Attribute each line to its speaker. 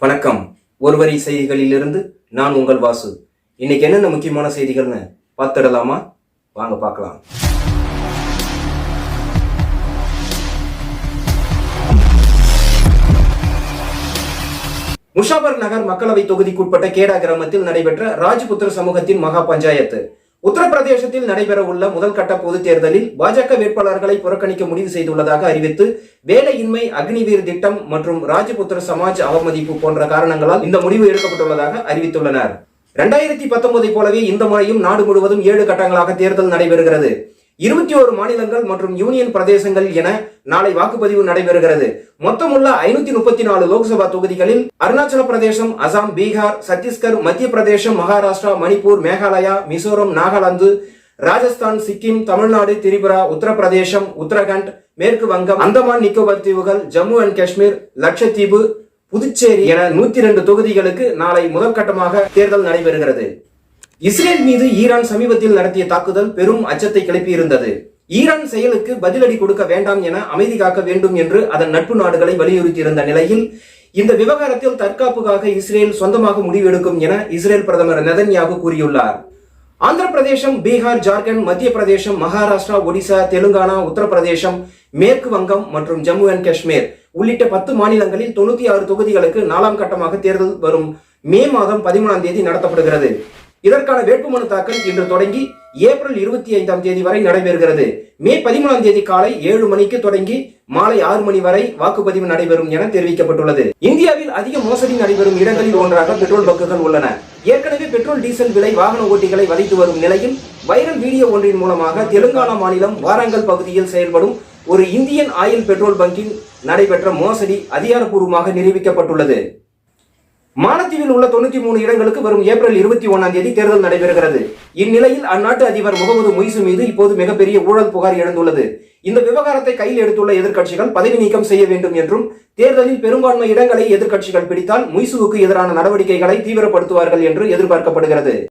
Speaker 1: வணக்கம். ஒருவரி செய்திகளிலிருந்து நான் உங்கள் வாசு. இன்னைக்கு என்னென்ன முக்கியமான செய்திகள்னு பார்த்துடலாமா? வாங்க பார்க்கலாம். முஷாபர் நகர் மக்களவை தொகுதிக்குட்பட்ட கேடா கிராமத்தில் நடைபெற்ற ராஜ்புத்திர சமூகத்தின் மகா பஞ்சாயத்து. உத்தரப்பிரதேசத்தில் நடைபெறவுள்ள முதல் கட்ட பொதுத் தேர்தலில் பாஜக வேட்பாளர்களை புறக்கணிக்க முடிவு செய்துள்ளதாக அறிவித்து வேலையின்மை அக்னிவீர் திட்டம் மற்றும் ராஜபுத்திர சமாஜ் அவமதிப்பு போன்ற காரணங்களால் இந்த முடிவு எடுக்கப்பட்டுள்ளதாக அறிவித்துள்ளனர். இரண்டாயிரத்தி பத்தொன்பதை போலவே இந்த முறையும் நாடு முழுவதும் ஏழு கட்டங்களாக தேர்தல் நடைபெறுகிறது. இருபத்தி ஓரு மாநிலங்கள் மற்றும் யூனியன் பிரதேசங்கள் என நாளை வாக்குப்பதிவு நடைபெறுகிறது. மொத்தமுள்ள ஐநூத்தி முப்பத்தி நாலு லோக்சபா தொகுதிகளில் அருணாச்சல பிரதேசம் அசாம் பீகார் சத்தீஸ்கர் மத்திய பிரதேசம் மகாராஷ்டிரா மணிப்பூர் மேகாலயா மிசோரம் நாகாலாந்து ராஜஸ்தான் சிக்கிம் தமிழ்நாடு திரிபுரா உத்தரப்பிரதேசம் உத்தரகண்ட் மேற்கு வங்கம் அந்தமான் நிக்கோபார் தீவுகள் ஜம்மு அண்ட் காஷ்மீர் லட்சத்தீவு புதுச்சேரி என நூத்தி ரெண்டு தொகுதிகளுக்கு நாளை முதற்கட்டமாக தேர்தல் நடைபெறுகிறது. இஸ்ரேல் மீது ஈரான் சமீபத்தில் நடத்திய தாக்குதல் பெரும் அச்சத்தை கிளப்பியிருந்தது. ஈரான் செயலுக்கு பதிலடி கொடுக்க வேண்டாம் என அமைதி காக்க வேண்டும் என்று அதன் நட்பு நாடுகளை வலியுறுத்தியிருந்த நிலையில் இந்த விவகாரத்தில் தற்காப்புக்காக இஸ்ரேல் சொந்தமாக முடிவெடுக்கும் என இஸ்ரேல் பிரதமர் நெதன்யாகு கூறியுள்ளார். ஆந்திர பிரதேசம் பீகார் ஜார்க்கண்ட் மத்திய பிரதேசம் மகாராஷ்டிரா ஒடிசா தெலுங்கானா உத்தரப்பிரதேசம் மேற்கு வங்கம் மற்றும் ஜம்மு அண்ட் காஷ்மீர் உள்ளிட்ட பத்து மாநிலங்களில் தொண்ணூத்தி ஆறு தொகுதிகளுக்கு நாலாம் கட்டமாக தேர்தல் வரும் மே மாதம் பதிமூணாம் தேதி நடத்தப்படுகிறது. இதற்கான வேட்புமனு தாக்கல் இன்று தொடங்கி ஏப்ரல் இருபத்தி ஐந்தாம் தேதி வரை நடைபெறுகிறது. மே பதிமூணாம் தேதி காலை ஏழு மணிக்கு தொடங்கி மாலை ஆறு மணி வரை வாக்குப்பதிவு நடைபெறும் என தெரிவிக்கப்பட்டுள்ளது. இந்தியாவில் அதிக மோசடி நடைபெறும் இடங்களில் ஒன்றாக பெட்ரோல் பக்குகள் உள்ளன. ஏற்கனவே பெட்ரோல் டீசல் விலை வாகன ஓட்டிகளை வதைத்து வரும் நிலையில் வைரல் வீடியோ ஒன்றின் மூலமாக தெலுங்கானா மாநிலம் வாரங்கல் பகுதியில் செயல்படும் ஒரு இந்தியன் ஆயில் பெட்ரோல் பங்கில் நடைபெற்ற மோசடி அதிகாரப்பூர்வமாக நிரூபிக்கப்பட்டுள்ளது. மாலத்தீவில் உள்ள தொண்ணூத்தி மூணு இடங்களுக்கு வரும் ஏப்ரல் இருபத்தி ஒன்னாம் தேதி தேர்தல் நடைபெறுகிறது. இந்நிலையில் அந்நாட்டு அதிபர் முகமது மொய்சு மீது இப்போது மிகப்பெரிய ஊழல் புகார் எழுந்துள்ளது. இந்த விவகாரத்தை கையில் எடுத்துள்ள எதிர்க்கட்சிகள் பதவி நீக்கம் செய்ய வேண்டும் என்றும் தேர்தலில் பெரும்பான்மை இடங்களை எதிர்க்கட்சிகள் பிடித்தால் மொய்சுவுக்கு எதிரான நடவடிக்கைகளை தீவிரப்படுத்துவார்கள் என்று எதிர்பார்க்கப்படுகிறது.